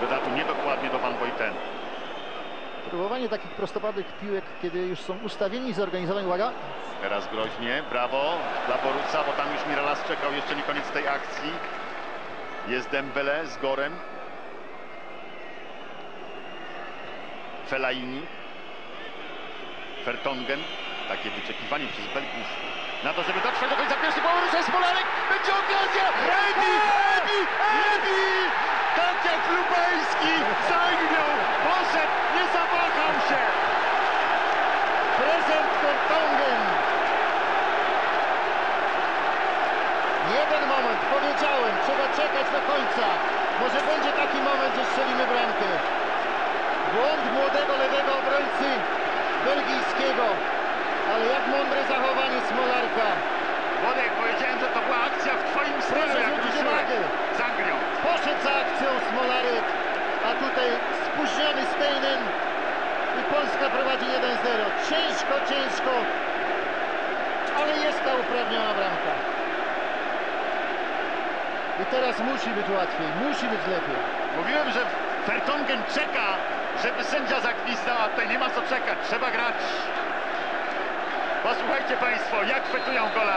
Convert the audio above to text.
Dodatu niedokładnie do Van Boyten. Próbowanie takich prostopadłych piłek, kiedy już są ustawieni, zorganizowani, uwaga, Teraz groźnie, brawo dla Borusa, bo tam już Miralas czekał, jeszcze nie koniec tej akcji. Jest Dembele z Gorem. Fellaini. Fertongen. Takie wyczekiwanie przez Belgów na to, żeby dotrwać do końca pierwszy połowy. Ruszaj Smolarek, Lubelski zagnął, poszedł, nie zawahał się! prezent Vertonghen. Jeden moment, powiedziałem, trzeba czekać do końca. Może będzie taki moment, że strzelimy bramkę. Błąd młodego lewego obrońcy belgijskiego. Ale jak mądre zachowanie Smolarka. Wodek, powiedziałem, że to była akcja w twoim stylu, jak uwagę. Z Anglią. Poszedł za akcją Smolarek, tutaj spóźniony Steinen i Polska prowadzi 1-0. Ciężko, ciężko, ale jest ta uprawniona bramka. I teraz musi być łatwiej, musi być lepiej. Mówiłem, że Fertongen czeka, żeby sędzia zagwizdał, a tutaj nie ma co czekać, trzeba grać. Posłuchajcie Państwo, jak fetują gola